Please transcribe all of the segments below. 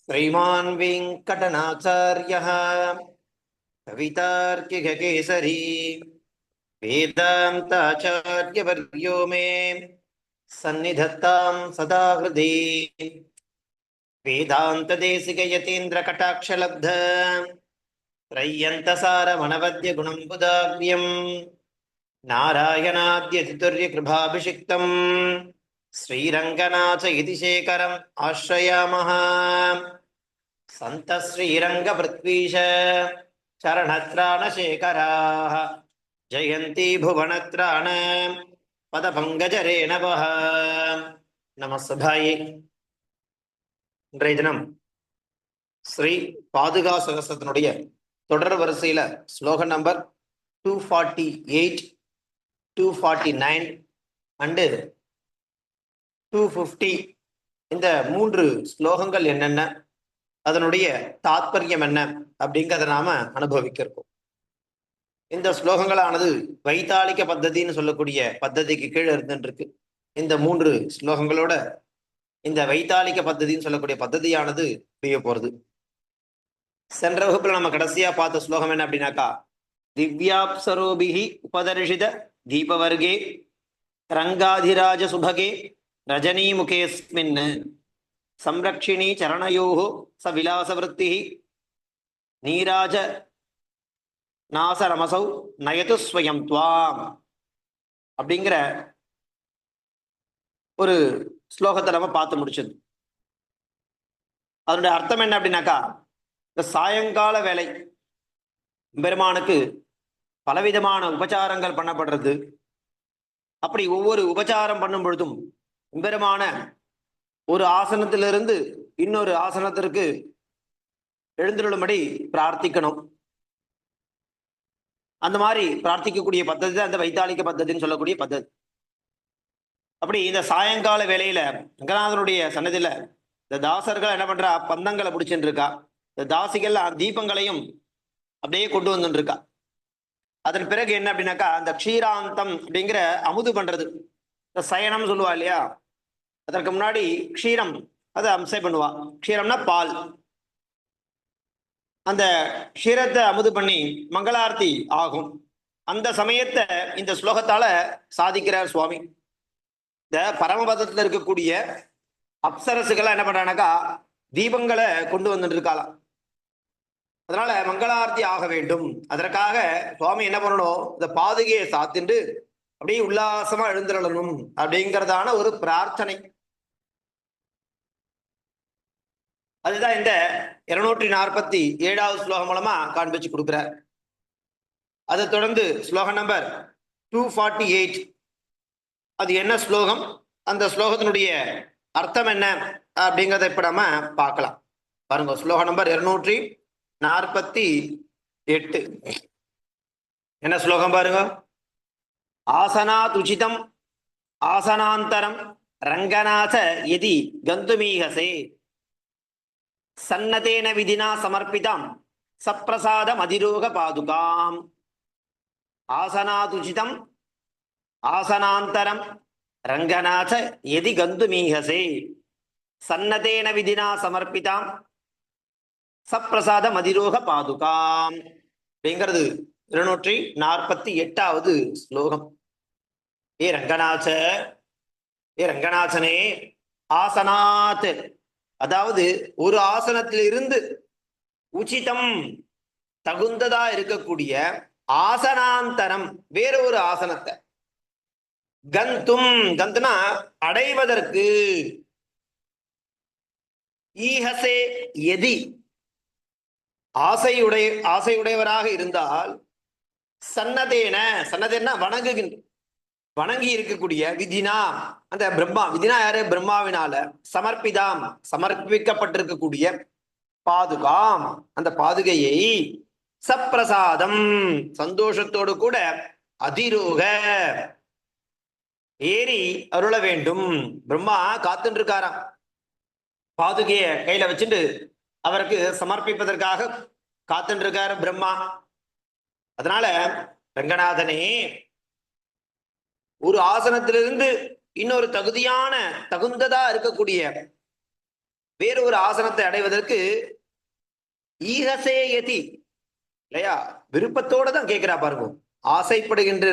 श्रीमान् वेङ्कटनाचार्यः कवितार्किककेसरी वेदान्ताचार्यवर्यो मे सन्निधत्तां सदा हृदि वेदान्तदेशिकयतीन्द्रकटाक्षलब्ध त्रय्यन्तसारमनवद्य गुणम्बुदाग्र्यम् नारायणाद्यतितुर्यकृभाभिषिक्तम् श्रीरङ्गनाथ इति शेखरम् आश्रयामः सन्तः श्रीरङ्गपृथ्वीश चरणत्राणशेखराः जयन्ती भुवनत्राण பதபங்கஜரேணவः நம சபாயே இன்றைய தினம் ஸ்ரீ பாதுகா சகசத்தினுடைய தொடர் வரிசையில ஸ்லோகம் number two forty eight two forty nine and two fifty இந்த மூன்று ஸ்லோகங்கள் என்னென்ன? அதனுடைய தாத்பரியம் என்ன? அப்படிங்கிறத நாம அனுபவிக்க இருக்கோம் இந்த ஸ்லோகங்களானது வைத்தாளிக்க பத்ததின்னு சொல்லக்கூடிய பத்ததிக்கு கீழே இருந்துருக்கு இந்த மூன்று ஸ்லோகங்களோட இந்த வைத்தாளிக்க பத்ததின்னு சொல்லக்கூடிய பத்ததியானது புரிய போறது. சென்ற வகுப்புல நம்ம கடைசியா பார்த்த ஸ்லோகம் என்ன அப்படின்னாக்கா திவ்யாப்சரோபிகி உபதர்ஷித தீபவர்கே ரங்காதிராஜ சுபகே ரஜனீமுகேஸ்மின் சம்ரக்ஷிணி சரணயோ ச விலாசவருத்தி நீராஜ நாசரமசௌ நயது ஸ்வயம் துவாம் அப்படிங்கிற ஒரு ஸ்லோகத்தை நம்ம பார்த்து முடிச்சது. அதனுடைய அர்த்தம் என்ன அப்படின்னாக்கா இந்த சாயங்கால வேலை பெருமானுக்கு பலவிதமான உபச்சாரங்கள் பண்ணப்படுறது. அப்படி ஒவ்வொரு உபச்சாரம் பண்ணும் பொழுதும் பெருமான ஒரு ஆசனத்திலிருந்து இன்னொரு ஆசனத்திற்கு எழுந்துள்ளபடி பிரார்த்திக்கணும். அந்த மாதிரி பிரார்த்திக்கக்கூடிய பద్ధதி தான் அந்த வைத்தாளிக்க பத்ததின்னு சொல்லக்கூடிய பద్ధதி அப்படி இந்த சாயங்கால வேலையில ரங்கநாதனுடைய சன்னதியில இந்த தாசர்கள் என்ன பண்றா? பந்தங்களை பிடிச்சிட்டு இருக்கா. இந்த தாசிகள் தீபங்களையும் அப்படியே கொண்டு வந்துட்டு இருக்கா. அதன் பிறகு என்ன அப்படின்னாக்கா அந்த க்ஷீராந்தம் அப்படிங்கிற அமுது பண்றது. இந்த சயனம் சொல்லுவா இல்லையா? அதற்கு முன்னாடி க்ஷீரம் அதை அம்சை பண்ணுவா. க்ஷீரம்னா பால். அந்த க்ஷீரத்தை அமுது பண்ணி மங்களார்த்தி ஆகும். அந்த சமயத்தை இந்த ஸ்லோகத்தால சாதிக்கிறார் சுவாமி. இந்த பரமபதத்தில் இருக்கக்கூடிய அப்சரசுகளை என்ன பண்றானாக்கா தீபங்களை கொண்டு வந்துட்டு இருக்காளாம். அதனால மங்களார்த்தி ஆக வேண்டும். அதற்காக சுவாமி என்ன பண்ணணும்? இந்த பாதுகையை சாத்திண்டு அப்படியே உல்லாசமா எழுந்திரளணும் அப்படிங்கிறதான ஒரு பிரார்த்தனை. அதுதான் இந்த இருநூற்றி நாற்பத்தி ஏழாவது ஸ்லோகம் மூலமா காண்பிச்சு கொடுக்கிறார். அதை தொடர்ந்து ஸ்லோகம் நம்பர் டூ ஃபார்ட்டி எயிட் அது என்ன ஸ்லோகம்? அந்த ஸ்லோகத்தினுடைய அர்த்தம் என்ன? அப்படிங்கிறத இப்ப நம்ம பார்க்கலாம். பாருங்க ஸ்லோகம் நம்பர் இருநூற்றி நாற்பத்தி எட்டு. என்ன ஸ்லோகம் பாருங்க? ஆசனாத் உச்சிதம் ஆசனாந்தரம் ரங்கநாத எதி கந்துமீகசே. சன்னதேன விதினா சமர்ப்பிதம் சப்பிரசாதம் அதிரோக பாதுகாம். ஆசனாதுச்சிதம் ஆசனாந்தரம் ரங்கநாத எதி கந்துமீகசே. சன்னதேன விதினா சமர்ப்பிதாம் சப்பிரசாதம் அதிரோக பாதுகாம். அப்படிங்கிறது இருநூற்றி நாற்பத்தி எட்டாவது ஸ்லோகம். ஏ ரங்கநாத ஏ ரங்கநாதனே ஆசனாத். அதாவது ஒரு ஆசனத்திலிருந்து உச்சிதம் தகுந்ததா இருக்கக்கூடிய ஆசனாந்தரம் வேற ஒரு ஆசனத்தை. கந்தும் கந்துனா அடைவதற்கு. ஈஹசே எதி. ஆசையுடைய ஆசையுடையவராக இருந்தால் சன்னதேன சன்னதேன வணங்குகின்ற வணங்கி இருக்கக்கூடிய விதினா அந்த பிரம்மா விதினா யாரு? பிரம்மாவினால சமர்ப்பிதாம் சமர்ப்பிக்கப்பட்டிருக்கக்கூடிய பாதுகாம். அந்த பாதுகையை சப்பிரசாதம் சந்தோஷத்தோடு கூட அதிரோக. ஏறி அருள வேண்டும். பிரம்மா காத்துட்டு இருக்காராம் பாதுகைய கையில வச்சுட்டு அவருக்கு சமர்ப்பிப்பதற்காக காத்துட்டு இருக்காரு பிரம்மா. அதனால ரங்கநாதனே ஒரு ஆசனத்திலிருந்து இன்னொரு தகுதியான தகுந்ததா இருக்கக்கூடிய வேறொரு ஆசனத்தை அடைவதற்கு ஈகசேயதி இல்லையா? விருப்பத்தோட தான் கேட்கிறா பாருங்க. ஆசைப்படுகின்ற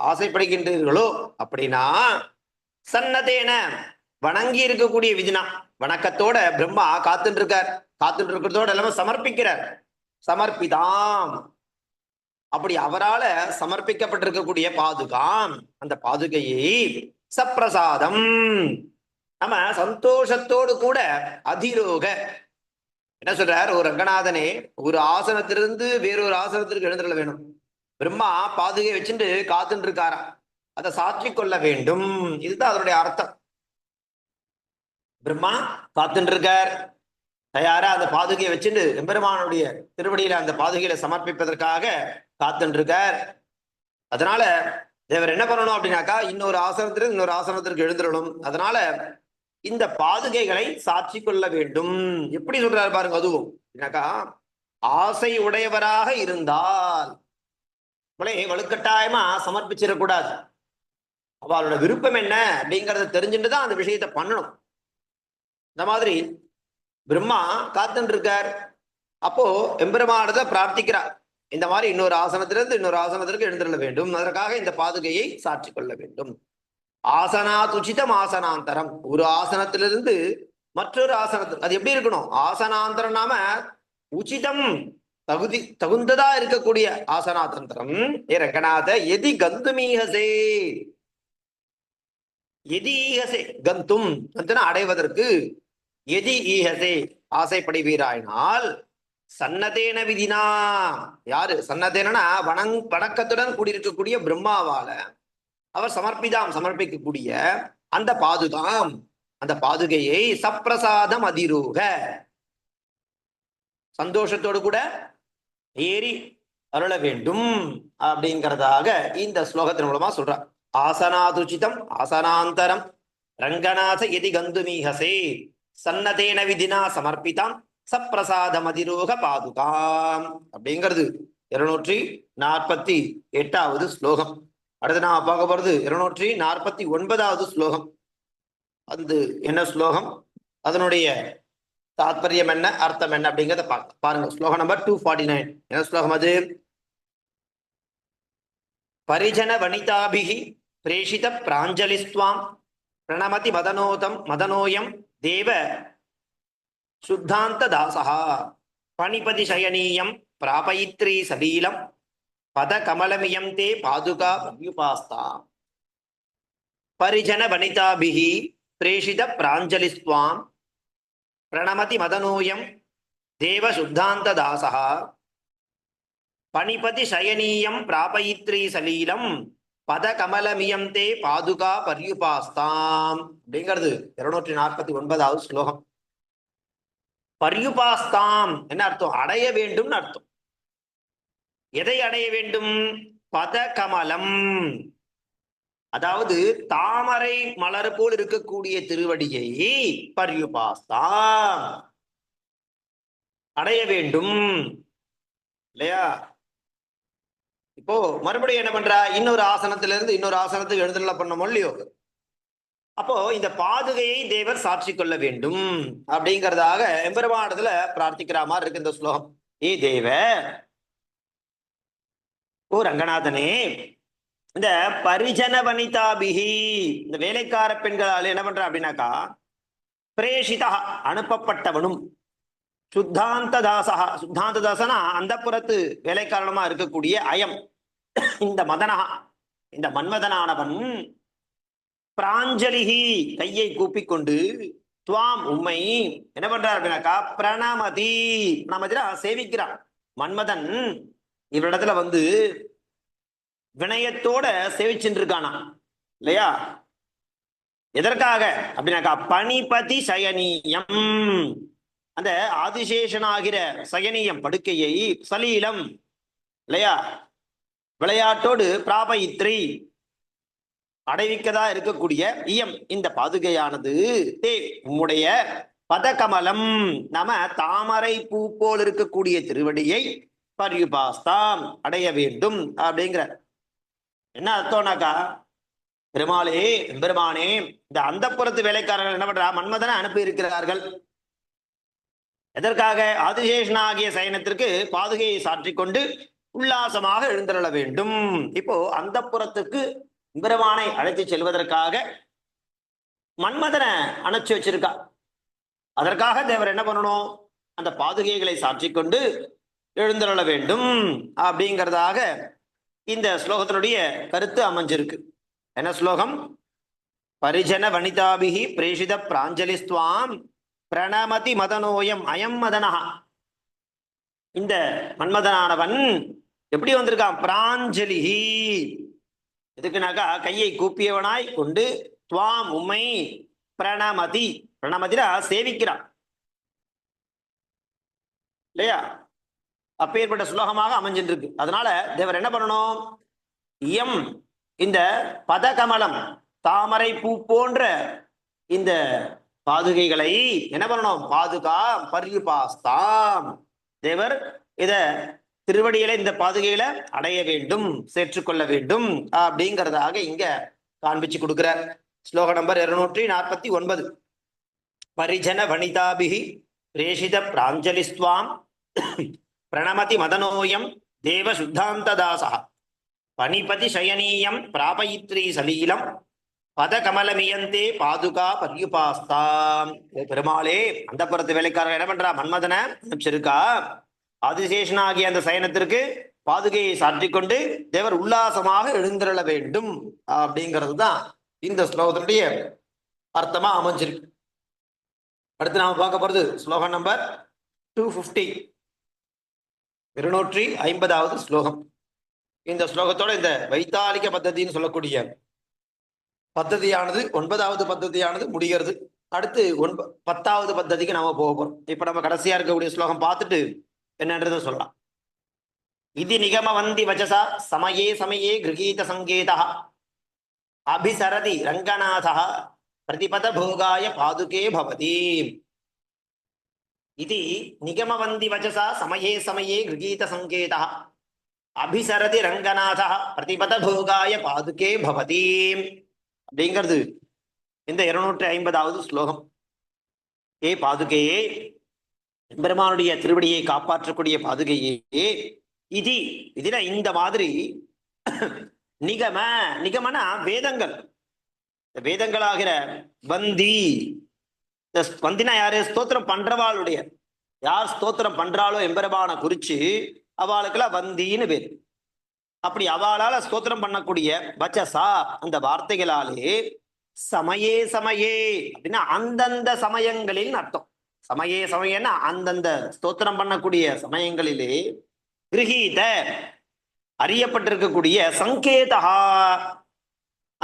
ஆசைப்படுகின்றீர்களோ அப்படின்னா சன்னதேன வணங்கி இருக்கக்கூடிய விஜினா வணக்கத்தோட பிரம்மா காத்துட்டு இருக்கார் காத்துட்டு இருக்கிறதோட எல்லாமே சமர்ப்பிக்கிறார். சமர்ப்பிதாம். அப்படி அவரால சமர்ப்பிக்கப்பட்டிருக்கக்கூடிய பாதுகாம் அந்த பாதுகையை சப்பிரசாதம். நம்ம சந்தோஷத்தோடு கூட அதிரோக என்ன சொல்றார்? ஒரு ரங்கநாதனே ஒரு ஆசனத்திலிருந்து வேறொரு ஆசனத்திற்கு எழுந்துள்ள வேணும் பிரம்மா பாதுகை வச்சுட்டு காத்துட்டு இருக்காராம் அதை சாற்றிக் கொள்ள வேண்டும். இதுதான் அதனுடைய அர்த்தம். பிரம்மா காத்துட்டு இருக்கார் தயாரா அந்த பாதுகையை வச்சுட்டு எம்பெருமானுடைய திருவடியில அந்த பாதுகையில சமர்ப்பிப்பதற்காக காத்துருக்கார் அதனால தேவர் என்ன பண்ணணும் அப்படின்னாக்கா இன்னொரு ஆசனத்திற்கு இன்னொரு ஆசனத்திற்கு எழுந்துடணும் அதனால இந்த பாதுகைகளை சாட்சி கொள்ள வேண்டும். எப்படி சொல்றாரு பாருங்க அதுவும் அப்படின்னாக்கா ஆசை உடையவராக இருந்தால் இவளை வலுக்கட்டாயமா சமர்ப்பிச்சிடக்கூடாது அவளோட விருப்பம் என்ன அப்படிங்கறத தெரிஞ்சுட்டு தான் அந்த விஷயத்தை பண்ணணும். இந்த மாதிரி பிரம்மா காத்துட்டு இருக்கார் அப்போ எம்பெருமானதை பிரார்த்திக்கிறார். இந்த மாதிரி இன்னொரு ஆசனத்திலிருந்து இன்னொரு ஆசனத்திற்கு எழுந்திருள்ள வேண்டும். அதற்காக இந்த பாதுகையை சாட்சி கொள்ள வேண்டும். ஆசனாதுச்சிதம் ஆசனாந்தரம். ஒரு ஆசனத்திலிருந்து மற்றொரு ஆசனத்தில் அது எப்படி இருக்கணும்? ஆசனாந்தரம் நாம உச்சிதம் தகுதி தகுந்ததா இருக்கக்கூடிய ஆசனாதந்திரம் ஏ ரங்கநாத எதி கந்துமீகசே. எதி கந்தும் அடைவதற்கு எதி ஈகசே ஆசைப்படுவீராயினால் சன்னதேன விதினா. யாரு? சன்னதேனா வணங் வணக்கத்துடன் கூடியிருக்கக்கூடிய பிரம்மாவால அவர் சமர்ப்பிதாம் சமர்ப்பிக்கக்கூடிய அந்த பாதுகாம் அந்த பாதுகையை சப்பிரசாதம் அதிரூக. சந்தோஷத்தோடு கூட ஏறி அருள வேண்டும் அப்படிங்கிறதாக இந்த ஸ்லோகத்தின் மூலமா சொல்றார் ஆசனாதுச்சிதம் ஆசனாந்தரம் ரங்கநாத எதி கந்துமீகசே சன்னதேன விதினா சமர்ப்பிதாம் சப்பிரசாதம் அதிரோக பாதுகாம். அப்படிங்கிறது இருநூற்றி நாற்பத்தி எட்டாவது ஸ்லோகம். அடுத்து நான் பார்க்க போறது இருநூற்றி நாற்பத்தி ஒன்பதாவது ஸ்லோகம். அது என்ன ஸ்லோகம்? அதனுடைய தாத்பரியம் என்ன அர்த்தம் என்ன அப்படிங்கிறத பார்க்க பாருங்க. ஸ்லோகம் நம்பர் டூ ஃபார்ட்டி நைன் என்ன ஸ்லோகம் அது? பரிஜன வனிதாபிகி பிரேஷித பிராஞ்சலிஸ்துவாம் பிரணமதி மதனோதம் மதனோயம் தேவ சுத்தாந்த தாசா பணிபதி சயனீயம் பிராபயித்ரி சலீலம் பத கமலமியம் தே பாதுகா பத்யுபாஸ்தா. பரிஜன வனிதாபிகி பிரேஷித பிராஞ்சலிஸ்துவாம். பிரணமதி மதனோயம் தேவ சுத்தாந்த தாசா பணிபதி சயனீயம் பிராபயித்ரி சலீலம் பத கமலமியம் தே பாதுகா பர்யுபாஸ்தாம். அப்படிங்கிறது இருநூற்றி நாற்பத்தி ஒன்பதாவது ஸ்லோகம். பர்யுபாஸ்தாம் என்ன அர்த்தம்? அடைய வேண்டும்னு அர்த்தம். எதை அடைய வேண்டும்? பத கமலம் அதாவது தாமரை மலர் போல் இருக்கக்கூடிய திருவடியை பர்யுபாஸ்தாம். அடைய வேண்டும். இல்லையா? இப்போ மறுபடியும் என்ன பண்றா? இன்னொரு ஆசனத்துல இருந்து இன்னொரு ஆசனத்துக்கு எழுதல பண்ணமோ இல்லையோ? அப்போ இந்த பாதுகையை தேவர் சாட்சி கொள்ள வேண்டும் அப்படிங்கறதாக எம்பெருமானத்துல பிரார்த்திக்கிற மாதிரி இருக்கு இந்த ஸ்லோகம். ஏ தேவ ஓ ரங்கநாதனே இந்த பரிஜன வனிதாபிகி இந்த வேலைக்கார பெண்களால் என்ன பண்றா அப்படின்னாக்கா பிரேஷிதா அனுப்பப்பட்டவனும் சுத்தாந்த சுத்தாந்ததாசனா சுத்தாந்த அந்த புறத்து வேலைக்காரணமா இருக்கக்கூடிய அயம். இந்த மதனகா இந்த மன்மதனானவன் பிராஞ்சலிகி கையை கூப்பிக்கொண்டு துவாம் உம்மை என்ன பண்றார் அப்படின்னாக்கா பிரணமதி. பிரணமதினா சேவிக்கிறான். மன்மதன் இவரிடத்துல வந்து வினயத்தோட சேவிச்சுட்டு இருக்கானா இல்லையா? எதற்காக? அப்படின்னாக்கா பனிபதி சயனியம். அந்த ஆதிசேஷனாகிற சயனியம் படுக்கையை சலீலம் இல்லையா? விளையாட்டோடு பிராபயித்ரி அடைவிக்கதா இருக்கக்கூடிய இயம். இந்த பாதுகையானது தே உம்முடைய பதகமலம். நம தாமரை பூ போல் இருக்கக்கூடிய திருவடியை பரியுபாஸ்தாம் அடைய வேண்டும் அப்படிங்கிற. என்ன அர்த்தம்னாக்கா? பெருமாளே பெருமானே இந்த அந்தப்புறத்து வேலைக்காரர்கள் என்ன பண்றா? மன்மதனை அனுப்பி இருக்கிறார்கள் எதற்காக ஆதிசேஷனாகிய சயனத்திற்கு பாதுகையை சாற்றிக்கொண்டு உல்லாசமாக எழுந்திரள வேண்டும்? இப்போ அந்த புறத்துக்கு பெருமானை அழைத்து செல்வதற்காக மன்மதனை அணைச்சு வச்சிருக்கா. அதற்காக தேவர் என்ன பண்ணணும்? அந்த பாதுகைகளை சாற்றிக் கொண்டு எழுந்தருள வேண்டும். அப்படிங்கிறதாக இந்த ஸ்லோகத்தினுடைய கருத்து அமைஞ்சிருக்கு. என்ன ஸ்லோகம்? பரிஜன வனிதாபிகி பிரேஷித பிராஞ்சலிஸ்துவாம் பிரணமதி மதனோயம் அயம் மதனஹா. இந்த மன்மதனானவன் எப்படி வந்திருக்கான்? பிராஞ்சலிஹி. எதுக்குனாக்கா கையை கூப்பியவனாய் கொண்டு துவாம் உம்மை பிரணமதி. பிரணமதினா சேவிக்கிறான். இல்லையா? அப்பேற்பட்ட சுலோகமாக அமைஞ்சிருக்கு அதனால தேவர் என்ன பண்ணணும்? இயம் இந்த பதகமலம் தாமரை பூ போன்ற இந்த பாதுகைகளை என்ன பண்ணணும்? பாதுகா பர்யுபாஸ்தாம் தேவர் இத திருவடியில இந்த பாதுகையில அடைய வேண்டும் சேற்றுக்கொள்ள வேண்டும் அப்படிங்கிறதாக இங்க காண்பிச்சு கொடுக்கிறார். ஸ்லோக நம்பர் இருநூற்றி நாற்பத்தி ஒன்பது. பரிஜன வனிதாபிகி பிரேஷித பிராஞ்சலிஸ்துவாம். பிரணமதி மதனோயம் தேவ சுத்தாந்ததாசா. பனிபதி சயனீயம் பிராபயித்ரி சலீலம். பதகமலமியந்தே பாதுகா பர்யுபாஸ்தாம். பெருமாளே அந்த புறத்து வேலைக்காரர் என்ன பண்றா? மன்மதனை அனுப்பிச்சிருக்கா? ஆதிசேஷனாகிய அந்த சயனத்திற்கு பாதுகையை சாற்றிக்கொண்டு தேவர் உல்லாசமாக எழுந்திரள வேண்டும் அப்படிங்கிறது தான் இந்த ஸ்லோகத்தினுடைய அர்த்தமா அமைஞ்சிருக்கு. அடுத்து நாம பார்க்க போறது ஸ்லோகம் நம்பர் டூ ஃபிஃப்டி இருநூற்றி ஐம்பதாவது ஸ்லோகம். இந்த ஸ்லோகத்தோட இந்த வைத்தாலிக பத்ததின்னு சொல்லக்கூடிய பத்ததியானது ஒன்பதாவது பத்ததியானது முடிகிறது. அடுத்து ஒன்ப பத்தாவது பத்ததிக்கு நாம போக போறோம். இப்ப நம்ம கடைசியா இருக்கக்கூடிய ஸ்லோகம் பார்த்துட்டு என்னன்றத சொல்லலாம். இது நிகம வந்தி வச்சசா சமயே சமயே கிரகீத சங்கேதா. அபிசரதி ரங்கநாதா. பிரதிபத போகாய பாதுகே பவதி. இது நிகமவந்தி வச்சசா சமயே சமயே கிரகீத சங்கேதா. அபிசரதி ரங்கநாதா. பிரதிபத போகாய பாதுகே பவதி. அப்படிங்கிறது இந்த இருநூற்றி ஐம்பதாவது ஸ்லோகம். ஏ பாதுகையே பெருமானுடைய திருவடியை காப்பாற்றக்கூடிய பாதுகையே. இது இதுல இந்த மாதிரி நிகம நிகமனா வேதங்கள். இந்த வேதங்களாகிற வந்தி இந்த வந்தினா யாரு? ஸ்தோத்திரம் பண்றவாளுடைய. யார் ஸ்தோத்திரம் பண்றாளோ எம்பெருமான குறிச்சு அவளுக்கெல்லாம் வந்தின்னு பேர். அப்படி அவளால ஸ்தோத்திரம் பண்ணக்கூடிய வச்சசா அந்த வார்த்தைகளாலே சமயே சமயே அப்படின்னா அந்தந்த சமயங்களில் அர்த்தம். சமயே சமயம்னா அந்தந்த ஸ்தோத்திரம் பண்ணக்கூடிய சமயங்களிலே கிரகீத அறியப்பட்டிருக்கக்கூடிய சங்கேதா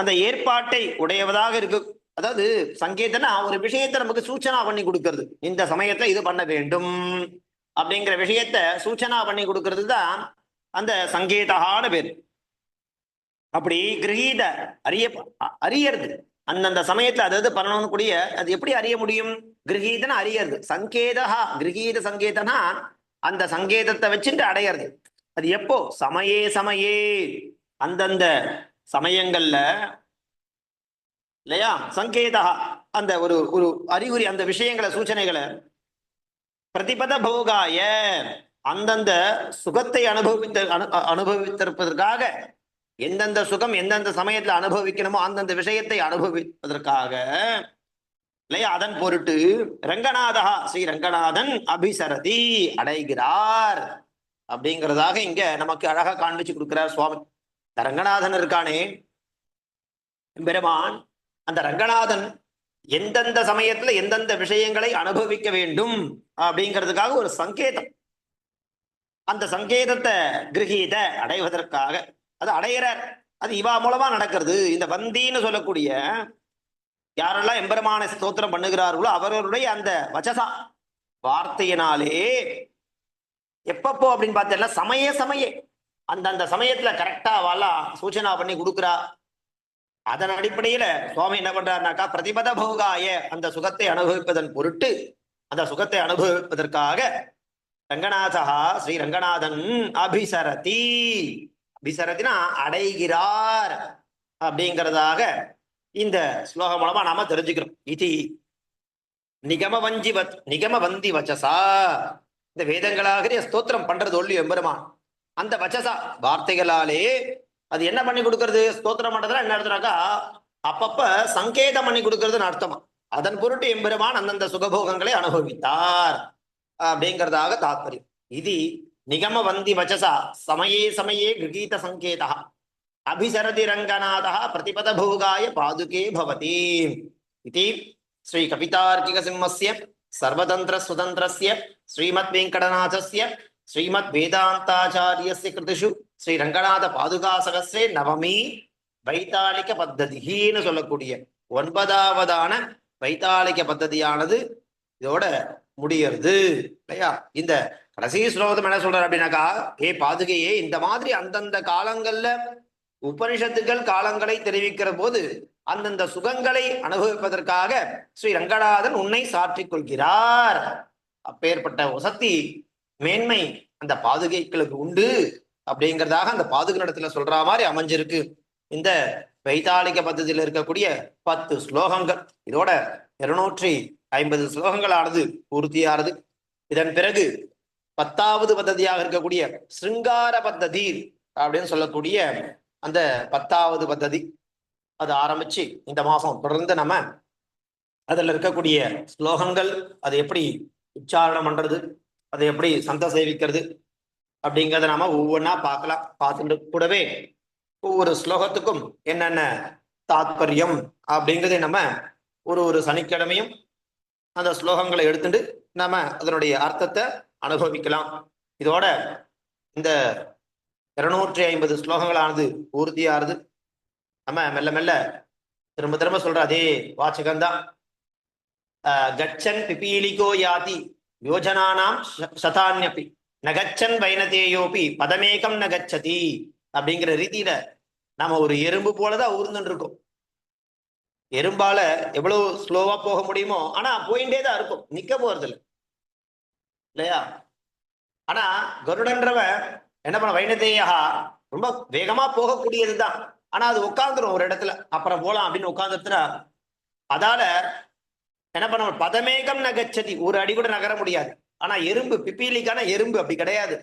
அந்த ஏற்பாட்டை உடையவதாக இருக்கு. அதாவது சங்கேதனா ஒரு விஷயத்தை நமக்கு சூச்சனா பண்ணி கொடுக்கறது. இந்த சமயத்துல இது பண்ண வேண்டும். அப்படிங்கிற விஷயத்த சூச்சனா பண்ணி கொடுக்கறது தான் அந்த சங்கேதகான பேர். அப்படி கிரகீத அறிய அ- அறியறது. அந்தந்த சமயத்துல அதாவது பண்ணணும் கூடிய அது எப்படி அறிய முடியும்? கிரகீதன அறியறது. சங்கேதா கிரகீத சங்கேதனா அந்த சங்கேதத்தை வச்சுட்டு அடையிறது. அது எப்போ? சமயே சமயே. அந்தந்த சமயங்கள்ல இல்லையா? சங்கேதா அந்த ஒரு ஒரு அறிகுறி அந்த விஷயங்களை சூச்சனைகளை பிரதிபத போகாய. அந்தந்த சுகத்தை அனுபவித்த அனு- அனுபவித்திருப்பதற்காக எந்தெந்த சுகம் எந்தெந்த சமயத்துல அனுபவிக்கணுமோ அந்தந்த விஷயத்தை அனுபவிப்பதற்காக இல்லையா? அதன் பொருட்டு ரங்கநாதா ஸ்ரீ ரங்கநாதன் அபிசரதி அடைகிறார் அப்படிங்கிறதாக இங்க நமக்கு அழகா காண்பிச்சு கொடுக்கிறார் சுவாமி. இந்த ரங்கநாதன் இருக்கானே. பெருமான் அந்த ரங்கநாதன் எந்தெந்த சமயத்துல எந்தெந்த விஷயங்களை அனுபவிக்க வேண்டும் அப்படிங்கிறதுக்காக ஒரு சங்கேதம். அந்த சங்கேதத்தை கிரகீத அடைவதற்காக அது அடையிறார் அது இவா மூலமா நடக்கிறது. இந்த வந்தின்னு சொல்லக்கூடிய யாரெல்லாம் எம்பெருமான ஸ்தோத்திரம் பண்ணுகிறார்களோ அவர்களுடைய அந்த வச்சசா வார்த்தையினாலே எப்பப்போ அப்படின்னு பார்த்தா சமய சமயே. அந்தந்த சமயத்துல கரெக்டா வாழா சூச்சனா பண்ணி கொடுக்குறா. அதன் அடிப்படையில சுவாமி என்ன பண்றாருனாக்கா பிரதிபத போகாய அந்த சுகத்தை அனுபவிப்பதன் பொருட்டு அந்த சுகத்தை அனுபவிப்பதற்காக ரங்கநாதா ஸ்ரீ ரங்கநாதன் அபிசரதி. அபிசரதினா அடைகிறார் அப்படிங்கிறதாக இந்த ஸ்லோகம் மூலமா நாம தெரிஞ்சுக்கிறோம். இது நிகம வஞ்சி வத் நிகம வந்தி வச்சசா. இந்த வேதங்களாகவே ஸ்தோத்திரம் பண்றது ஒல்லி எம்பெருமான். அந்த வச்சசா வார்த்தைகளாலே அது என்ன பண்ணி கொடுக்கறது? ஸ்தோத்திரம் பண்றதுல என்ன அர்த்தம்னாக்கா அப்பப்ப சங்கேதம் பண்ணி கொடுக்கறதுன்னு அர்த்தமா. அதன் பொருட்டு எம்பெருமான் அந்தந்த சுகபோகங்களை அனுபவித்தார். அப்படிங்கிறதாக தாத்பரியம். இது நிகம வந்தி வச்சசா சமயே சமயே கிரகீத சங்கேதா. அபிசரதி ரங்கநாதா பிரதிபத போகாய பாதுகே பவதி. இது ஸ்ரீ கபிதார்க்கிக சிம்மஸ்ய சர்வதந்திர சுதந்திரஸ்ய ஸ்ரீமத் வெங்கடநாதஸ்ய ஸ்ரீமத் வேதாந்தாச்சாரியஸ்ய கிருதிஷு ஸ்ரீ ரங்கநாத பாதுகாசகஸ்ரே நவமி வைத்தாளிக்க பத்ததின்னு சொல்லக்கூடிய ஒன்பதாவதான வைத்தாளிக்க பத்ததியானது. இதோட முடியறது இல்லையா? இந்த கடைசி ஸ்லோகத்தை என்ன சொல்றாரு அப்படின்னாக்கா ஏ பாதுகையே இந்த மாதிரி அந்தந்த காலங்கள்ல உபனிஷத்துக்கள் காலங்களை தெரிவிக்கிற போது அந்தந்த சுகங்களை அனுபவிப்பதற்காக ஸ்ரீ ரங்கநாதன் உன்னை சாற்றிக் கொள்கிறார். அப்பேற்பட்ட வசதி மேன்மை அந்த பாதுகைகளுக்கு உண்டு அப்படிங்கிறதாக அந்த பாதுகை நடத்துல சொல்ற மாதிரி அமைஞ்சிருக்கு. இந்த வைத்தாளிக பத்தத்தில் இருக்கக்கூடிய பத்து ஸ்லோகங்கள். இதோட இருநூற்றி ஐம்பது ஸ்லோகங்களானது பூர்த்தியானது. இதன் பிறகு பத்தாவது பத்ததியாக இருக்கக்கூடிய சிருங்கார பத்ததி அப்படின்னு சொல்லக்கூடிய அந்த பத்தாவது பத்ததி அது ஆரம்பிச்சு இந்த மாசம் தொடர்ந்து நம்ம அதில் இருக்கக்கூடிய ஸ்லோகங்கள் அது எப்படி உச்சாரணம் பண்றது அதை எப்படி சந்த சேவிக்கிறது அப்படிங்கிறத நாம ஒவ்வொன்றா பார்க்கலாம். பார்த்துட்டு கூடவே ஒவ்வொரு ஸ்லோகத்துக்கும் என்னென்ன தாத்பரியம் அப்படிங்கிறதை நம்ம ஒரு ஒரு சனிக்கிழமையும் அந்த ஸ்லோகங்களை எடுத்துட்டு நாம அதனுடைய அர்த்தத்தை அனுபவிக்கலாம். இதோட இந்த இருநூற்றி ஐம்பது ஸ்லோகங்களானது பூர்த்தியாகுது நம்ம மெல்ல மெல்ல திரும்ப திரும்ப சொல்ற அதே வாச்சகம்தான். கச்சன் பிபீலிகோ யாதி யோஜனானாம் ச- சதான்யபி. நகச்சன் வைனதேயோபி பதமேகம் நகச்சதி. அப்படிங்கிற ரீதியில நாம ஒரு எறும்பு போலதான் ஊர்ந்துட்டு இருக்கோம் எறும்பால எவ்வளவு ஸ்லோவா போக முடியுமோ ஆனா போயிட்டே தான் இருக்கும். நிக்க போறது இல்லையா? ஆனா கருடன்றவன் என்ன பண்ண வைனதேயா ரொம்ப வேகமா போகக்கூடியதுதான். ஆனா அது உட்கார்ந்துரும் ஒரு இடத்துல. அப்புறம் போலாம் அப்படின்னு உட்காந்துருத்துனா அதால என்ன பண்ண பதமேகம் நகச்சதி. ஒரு அடி கூட நகர முடியாது. ஆனா எறும்பு பிப்பீலிக்கான எறும்பு அப்படி கிடையாது.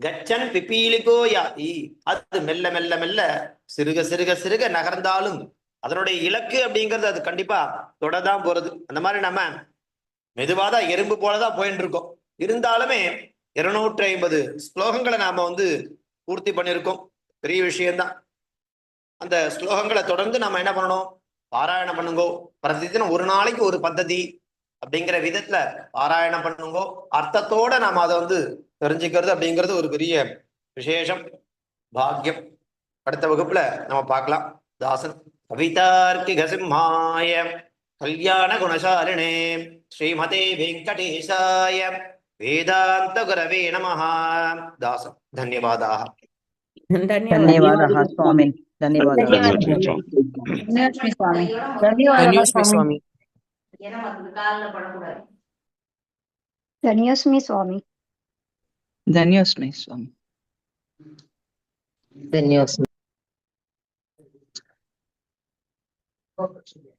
கச்சன் பிப்பீலிகோ யா அது மெல்ல மெல்ல மெல்ல சிறுக சிறுக சிறுக நகர்ந்தாலும் அதனுடைய இலக்கு அப்படிங்கிறது அது கண்டிப்பா தொடதான் போறது. அந்த மாதிரி நம்ம மெதுவாதான் எறும்பு போலதான் போயிட்டு இருக்கோம். இருந்தாலுமே இருநூற்றி ஐம்பது ஸ்லோகங்களை நாம வந்து பூர்த்தி பண்ணியிருக்கோம். பெரிய விஷயம்தான். அந்த ஸ்லோகங்களை தொடர்ந்து நம்ம என்ன பண்ணணும்? பாராயணம் பண்ணுங்கோ. பிரதிதினம் ஒரு நாளைக்கு ஒரு பద్ధதி அப்படிங்கிற விதத்துல பாராயணம் பண்ணுங்கோ. அர்த்தத்தோட நாம அதை வந்து தெரிஞ்சுக்கிறது அப்படிங்கிறது ஒரு பெரிய விசேஷம் பாக்கியம். அடுத்த வகுப்புல நம்ம பார்க்கலாம். தாசன். कवितार्किघसिंहाय कल्याणगुणशालिणे श्रीमते वेङ्कटेशाय वेदान्तगुरवे नमः। दास धन्यवादाः। धन्यवादाः स्वामी। धन्यवाद। स्वामी धन्यवाद स्वामी। धन्यवाद स्वामी। धन्यवाद स्वामी। purpose of the